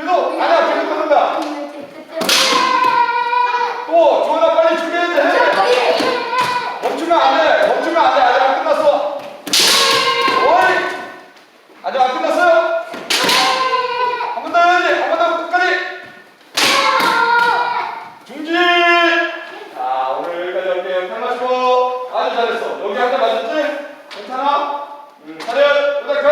계속 아니야 계속 끊는다 또 조연아 빨리 준비해야 돼. 멈추면 안돼 멈추면 안돼 아직 안 끝났어. 오이. 아직 안 끝났어요? 한 번 더 해야지. 한 번 더 끝까지. 중지. 자 오늘 여기까지 할게요. 탕 마시고. 아주 잘했어. 여기 한 대 맞았지? 괜찮아? 음. 다들 부탁해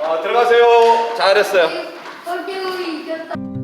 어, 들어가세요. 잘했어요. 꼴찌 이겼다.